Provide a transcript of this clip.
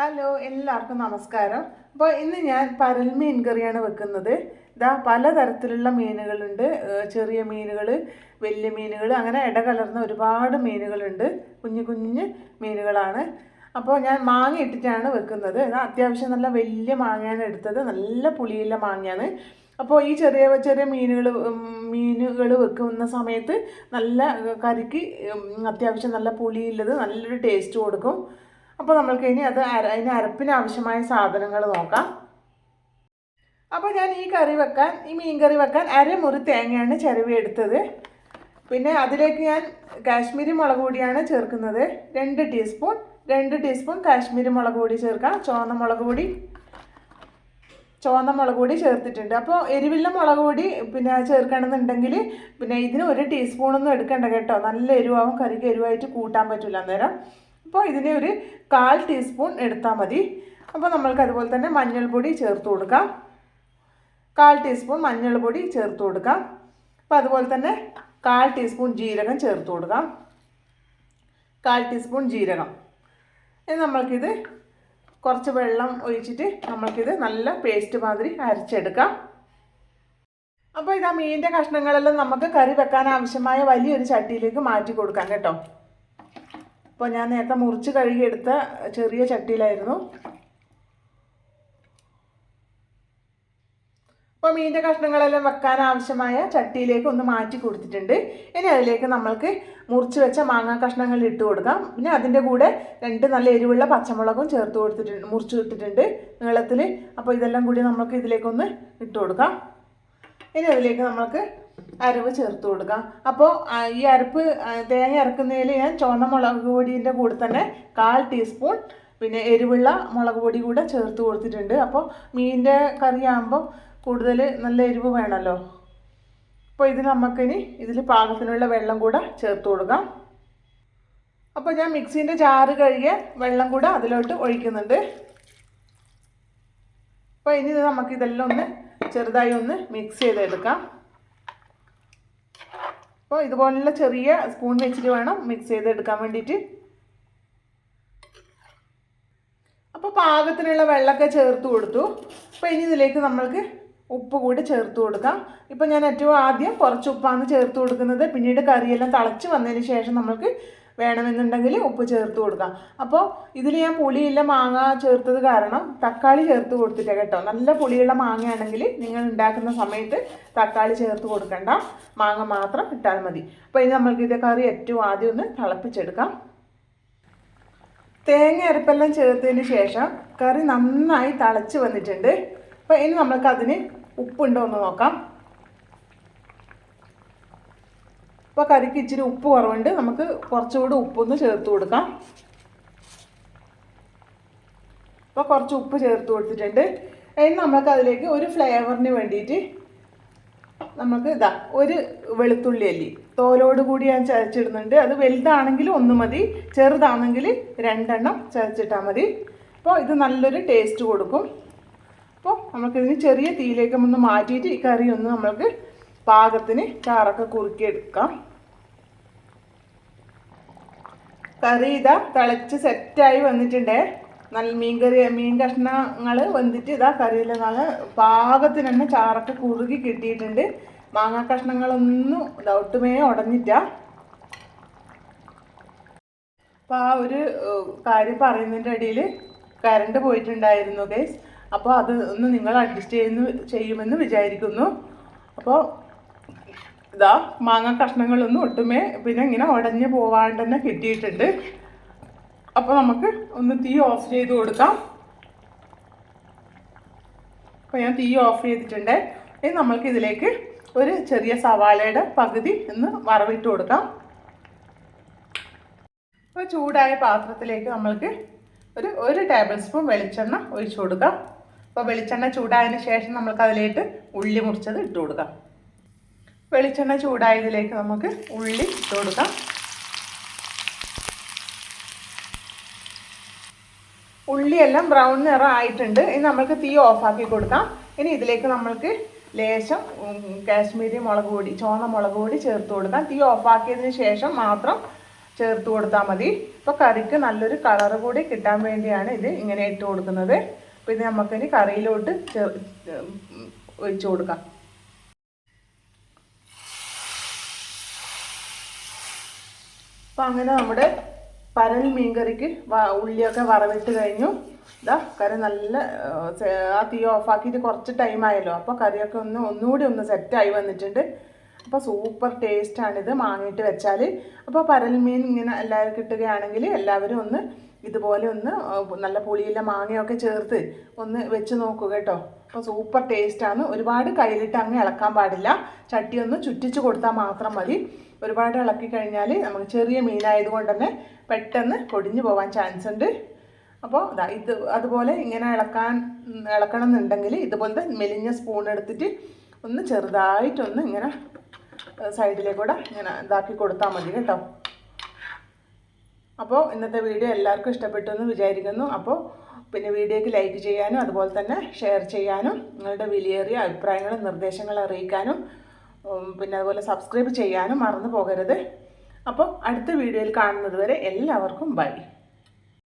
Hello എല്ലാവർക്കും നമസ്കാരം. അപ്പോൾ ഇന്ന് ഞാൻ പരൽ മീൻ കറിയാണ് വെക്കുന്നത്. ഇതാ പലതരത്തിലുള്ള മീനുകളുണ്ട്. ചെറിയ മീനുകൾ വലിയ മീനുകൾ അങ്ങനെ ഇടകലർന്ന ഒരുപാട് മീനുകളുണ്ട്. കുഞ്ഞു കുഞ്ഞു മീനുകളാണ്. അപ്പോൾ ഞാൻ മാങ്ങ ഇട്ടിട്ടാണ് വെക്കുന്നത്. അത്യാവശ്യം നല്ല വലിയ മാങ്ങയാണ് എടുത്തത്. നല്ല പുളിയുള്ള മാങ്ങയാണ്. അപ്പോൾ ഈ ചെറിയ ചെറിയ മീനുകൾ മീനുകൾ വെക്കുന്ന സമയത്ത് നല്ല കറിക്ക് അത്യാവശ്യം നല്ല പുളിയുള്ളത് നല്ലൊരു ടേസ്റ്റ് കൊടുക്കും. അപ്പോൾ നമ്മൾക്ക് ഇനി അത് അര അതിന് അരപ്പിന് ആവശ്യമായ സാധനങ്ങൾ നോക്കാം. അപ്പോൾ ഞാൻ ഈ കറി വെക്കാൻ ഈ മീൻ കറി വെക്കാൻ അരമുറി തേങ്ങയാണ് ചിരവിയെടുത്തത് പിന്നെ അതിലേക്ക് ഞാൻ കാശ്മീരി മുളക് പൊടിയാണ് ചേർക്കുന്നത്. രണ്ട് ടീസ്പൂൺ രണ്ട് ടീസ്പൂൺ കാശ്മീരി മുളക് പൊടി ചേർക്കാം. ചുവന്ന മുളക് പൊടി ചുവന്ന മുളക് പൊടി ചേർത്തിട്ടുണ്ട്. അപ്പോൾ എരിവില്ല മുളക് പൊടി പിന്നെ ചേർക്കണമെന്നുണ്ടെങ്കിൽ പിന്നെ ഇതിന് ഒരു ടീസ്പൂണൊന്നും എടുക്കേണ്ട കേട്ടോ. നല്ല എരിവാകും കറിക്ക് എരിവായിട്ട് കൂട്ടാൻ പറ്റില്ല അന്നേരം. അപ്പോൾ ഇതിനെ ഒരു കാൽ ടീസ്പൂൺ എടുത്താൽ മതി. അപ്പോൾ നമ്മൾക്ക് അതുപോലെ തന്നെ മഞ്ഞൾപ്പൊടി ചേർത്ത് കൊടുക്കാം. കാൽ ടീസ്പൂൺ മഞ്ഞൾപ്പൊടി ചേർത്ത് കൊടുക്കാം. അപ്പോൾ അതുപോലെ തന്നെ കാൽ ടീസ്പൂൺ ജീരകം ചേർത്ത് കൊടുക്കാം. കാൽ ടീസ്പൂൺ ജീരകം. ഇനി നമ്മൾക്കിത് കുറച്ച് വെള്ളം ഒഴിച്ചിട്ട് നമ്മൾക്കിത് നല്ല പേസ്റ്റ് മാതിരി അരച്ചെടുക്കാം. അപ്പോൾ ഇതാ മീനിന്റെ കഷ്ണങ്ങളെല്ലാം നമുക്ക് കറി വെക്കാൻ ആവശ്യമായ വലിയൊരു ചട്ടിയിലേക്ക് മാറ്റി കൊടുക്കാം കേട്ടോ. അപ്പോൾ ഞാൻ നേരത്തെ മുറിച്ച് കഴുകിയെടുത്ത ചെറിയ ചട്ടിയിലായിരുന്നു. അപ്പോൾ മീന്റെ കഷ്ണങ്ങളെല്ലാം വെക്കാൻ ആവശ്യമായ ചട്ടിയിലേക്ക് ഒന്ന് മാറ്റി കൊടുത്തിട്ടുണ്ട്. ഇനി അതിലേക്ക് നമ്മൾക്ക് മുറിച്ച് വെച്ച മാങ്ങാ കഷ്ണങ്ങൾ ഇട്ട് കൊടുക്കാം. പിന്നെ അതിന്റെ കൂടെ രണ്ട് നല്ല എരിവുള്ള പച്ചമുളകും ചേർത്ത് കൊടുത്തിട്ടുണ്ട് മുറിച്ച് ഇട്ടിട്ടുണ്ട് നീളത്തിൽ അപ്പോൾ ഇതെല്ലാം കൂടി നമുക്ക് ഇതിലേക്കൊന്ന് ഇട്ട് കൊടുക്കാം. ഇനി അതിലേക്ക് നമ്മൾക്ക് അരവ് ചേർത്ത് കൊടുക്കാം. അപ്പോൾ ഈ അരപ്പ് തേങ്ങ ഇറക്കുന്നതിൽ ഞാൻ ചുവന്ന മുളക് പൊടിന്റെ കൂടെ തന്നെ കാൽ ടീസ്പൂൺ പിന്നെ എരിവുള്ള മുളക് പൊടി കൂടെ ചേർത്ത് കൊടുത്തിട്ടുണ്ട്. അപ്പോൾ മീനിന്റെ കറിയാകുമ്പോൾ കൂടുതൽ നല്ല എരിവ് വേണമല്ലോ അപ്പോൾ ഇത് നമുക്കിനി ഇതിൽ പാകത്തിനുള്ള വെള്ളം കൂടെ ചേർത്ത് കൊടുക്കാം. അപ്പോൾ ഞാൻ മിക്സീന്റെ ചാറ് കഴുകിയ വെള്ളം കൂടെ അതിലോട്ട് ഒഴിക്കുന്നുണ്ട്. അപ്പോൾ ഇനി ഇത് നമുക്ക് ഒന്ന് ചെറുതായി ഒന്ന് മിക്സ് ചെയ്തെടുക്കാം. അപ്പോൾ ഇതുപോലുള്ള ചെറിയ സ്പൂൺ വെച്ചിട്ട് വേണം മിക്സ് ചെയ്തെടുക്കാൻ വേണ്ടിയിട്ട്. അപ്പോൾ പാകത്തിനുള്ള വെള്ളമൊക്കെ ചേർത്ത് കൊടുത്തു. അപ്പോൾ ഇനി ഇതിലേക്ക് നമ്മൾക്ക് ഉപ്പ് കൂടി ചേർത്ത് കൊടുക്കാം. ഇപ്പോൾ ഞാൻ ഏറ്റവും ആദ്യം കുറച്ച് ഉപ്പാണ് ചേർത്ത് കൊടുക്കുന്നത്. പിന്നീട് കറിയെല്ലാം തിളച്ച് വന്നതിന് ശേഷം നമ്മൾക്ക് വേണമെന്നുണ്ടെങ്കിൽ ഉപ്പ് ചേർത്ത് കൊടുക്കാം. അപ്പോൾ ഇതിൽ ഞാൻ പുളിയില്ല മാങ്ങ ചേർത്തത് കാരണം തക്കാളി ചേർത്ത് കൊടുത്തിട്ടേ കേട്ടോ. നല്ല പുളിയുള്ള മാങ്ങയാണെങ്കിൽ നിങ്ങൾ ഉണ്ടാക്കുന്ന സമയത്ത് തക്കാളി ചേർത്ത് കൊടുക്കണ്ട. മാങ്ങ മാത്രം ഇട്ടാൽ മതി. അപ്പോൾ ഇനി നമ്മൾക്ക് ഇത് കറി ഏറ്റവും ആദ്യം ഒന്ന് തിളപ്പിച്ചെടുക്കാം. തേങ്ങ അരപ്പെല്ലാം ചേർത്തതിന് ശേഷം കറി നന്നായി തിളച്ച് വന്നിട്ടുണ്ട്. അപ്പോൾ ഇനി നമ്മൾക്ക് അതിന് ഉപ്പുണ്ടോ എന്ന് നോക്കാം. അപ്പോൾ കറിക്ക് ഇച്ചിരി ഉപ്പ് കുറവുണ്ട്. നമുക്ക് കുറച്ചുകൂടി ഉപ്പൊന്ന് ചേർത്ത് കൊടുക്കാം. അപ്പോൾ കുറച്ച് ഉപ്പ് ചേർത്ത് കൊടുത്തിട്ടുണ്ട്. ഇനി നമുക്ക് അതിലേക്ക് ഒരു ഫ്ലേവറിന് വേണ്ടിയിട്ട് നമുക്ക് ഇതാ ഒരു വെളുത്തുള്ളി അല്ലി. തോലോട് കൂടി ഞാൻ ചതച്ചിടുന്നുണ്ട്. അത് വലുതാണെങ്കിൽ ഒന്ന് മതി. ചെറുതാണെങ്കിൽ രണ്ടെണ്ണം ചതച്ചിട്ടാൽ മതി. അപ്പോൾ ഇത് നല്ലൊരു ടേസ്റ്റ് കൊടുക്കും. അപ്പോൾ നമുക്കിതിന് ചെറിയ തീയിലേക്ക് ഒന്ന് മാറ്റിയിട്ട് ഈ കറി ഒന്ന് നമ്മൾക്ക് പാകത്തിന് ചാറൊക്കെ കുറുക്കിയെടുക്കാം. കറി ഇതാ തിളച്ച് സെറ്റായി വന്നിട്ടുണ്ടേ. നല്ല മീൻ കറി മീൻ കഷ്ണങ്ങൾ വന്നിട്ട് ഇതാ കറിയിൽ നല്ല പാകത്തിന് തന്നെ ചാറൊക്കെ കുറുകി കിട്ടിയിട്ടുണ്ട്. മാങ്ങ കഷ്ണങ്ങളൊന്നും ഒട്ടുമേ ഉടഞ്ഞിട്ട അപ്പോൾ ആ ഒരു കാര്യം പറയുന്നതിന്റെ ഇടയിൽ കറണ്ട് പോയിട്ടുണ്ടായിരുന്നു ഗൈസ് അപ്പോൾ അത് ഒന്ന് നിങ്ങൾ അഡ്ജസ്റ്റ് ചെയ്യുന്നു ചെയ്യുമെന്ന് വിചാരിക്കുന്നു. അപ്പോൾ ഇതാ മാങ്ങ കഷ്ണങ്ങളൊന്നും ഒട്ടുമേ പിന്നെ ഇങ്ങനെ ഉടഞ്ഞു പോവാണ്ട് തന്നെ കിട്ടിയിട്ടുണ്ട്. അപ്പോൾ നമുക്ക് ഒന്ന് തീ ഓഫ് ചെയ്ത് കൊടുക്കാം. അപ്പോൾ ഞാൻ തീ ഓഫ് ചെയ്തിട്ടുണ്ട്. ഇനി നമ്മൾക്ക് ഇതിലേക്ക് ഒരു ചെറിയ സവാളയുടെ പകുതി ഒന്ന് വറവിട്ട് കൊടുക്കാം. അപ്പോൾ ചൂടായ പാത്രത്തിലേക്ക് നമ്മൾക്ക് ഒരു ഒരു ടേബിൾ സ്പൂൺ വെളിച്ചെണ്ണ ഒഴിച്ചു കൊടുക്കാം. അപ്പോൾ വെളിച്ചെണ്ണ ചൂടായതിന് ശേഷം നമ്മൾക്ക് അതിലേക്ക് ഉള്ളി മുറിച്ചത് ഇട്ട് കൊടുക്കാം. വെളിച്ചെണ്ണ ചൂടായതിലേക്ക് നമുക്ക് ഉള്ളി ഇട്ട് കൊടുക്കാം. ഉള്ളിയെല്ലാം ബ്രൗൺ നിറം ആയിട്ടുണ്ട് ഇനി നമുക്ക് തീ ഓഫാക്കി കൊടുക്കാം. ഇനി ഇതിലേക്ക് നമ്മൾക്ക് ലേശം കാശ്മീരി മുളക് പൊടി ചുവന്ന മുളക് പൊടി ചേർത്ത് കൊടുക്കാം. തീ ഓഫാക്കിയതിന് ശേഷം മാത്രം ചേർത്ത് കൊടുത്താൽ മതി. അപ്പോൾ കറിക്ക് നല്ലൊരു കളർ കൂടി കിട്ടാൻ വേണ്ടിയാണ് ഇത് ഇങ്ങനെ ഇട്ട് കൊടുക്കുന്നത്. അപ്പോൾ ഇത് നമുക്കിനി കറിയിലോട്ട് ചേർ ഒഴിച്ചു കൊടുക്കാം. അപ്പോൾ അങ്ങനെ നമ്മുടെ പരൽ മീൻകറിക്ക് ഉള്ളിയൊക്കെ വറവിട്ട് കഴിഞ്ഞു. ഇതാ കറി നല്ല ആ, തീ ഓഫാക്കിയിട്ട് കുറച്ച് ടൈം ആയല്ലോ. അപ്പോൾ കറിയൊക്കെ ഒന്ന് ഒന്നുകൂടി ഒന്ന് സെറ്റായി വന്നിട്ടുണ്ട്. അപ്പോൾ സൂപ്പർ ടേസ്റ്റാണിത് മാങ്ങിയിട്ട് വെച്ചാൽ അപ്പോൾ പരൽ മീൻ ഇങ്ങനെ എല്ലാവരും കിട്ടുകയാണെങ്കിൽ എല്ലാവരും ഒന്ന് ഇതുപോലെ ഒന്ന് നല്ല പുളിയിലെ മാങ്ങയൊക്കെ ചേർത്ത് ഒന്ന് വെച്ച് നോക്കുക കേട്ടോ. അപ്പോൾ സൂപ്പർ ടേസ്റ്റാണ് ഒരുപാട് കയ്യിലിട്ട് അങ്ങ് ഇളക്കാൻ പാടില്ല. ചട്ടി ഒന്ന് ചുറ്റിച്ച് കൊടുത്താൽ മാത്രം മതി. ഒരുപാട് ഇളക്കി കഴിഞ്ഞാൽ നമുക്ക് ചെറിയ മീനായതുകൊണ്ട് തന്നെ പെട്ടെന്ന് പൊടിഞ്ഞു പോകാൻ ചാൻസ് ഉണ്ട്. അപ്പോൾ ഇതാ ഇത് അതുപോലെ ഇങ്ങനെ ഇളക്കാൻ ഇളക്കണം എന്നുണ്ടെങ്കിൽ ഇതുപോലത്തെ മെലിഞ്ഞ സ്പൂൺ എടുത്തിട്ട് ഒന്ന് ചെറുതായിട്ടൊന്ന് ഇങ്ങനെ സൈഡിലേക്കൂടെ ഇങ്ങനെ ഇതാക്കി കൊടുത്താൽ മതി കേട്ടോ. അപ്പോൾ ഇന്നത്തെ വീഡിയോ എല്ലാവർക്കും ഇഷ്ടപ്പെട്ടു എന്ന് വിചാരിക്കുന്നു. അപ്പോൾ പിന്നെ വീഡിയോയ്ക്ക് ലൈക്ക് ചെയ്യാനും അതുപോലെ തന്നെ ഷെയർ ചെയ്യാനും നിങ്ങളുടെ വിലയേറിയ അഭിപ്രായങ്ങളും നിർദ്ദേശങ്ങളും അറിയിക്കാനും പിന്നെ അതുപോലെ സബ്സ്ക്രൈബ് ചെയ്യാനും മറന്നു പോകരുത്. അപ്പോൾ അടുത്ത വീഡിയോയിൽ കാണുന്നത് വരെ എല്ലാവർക്കും ബൈ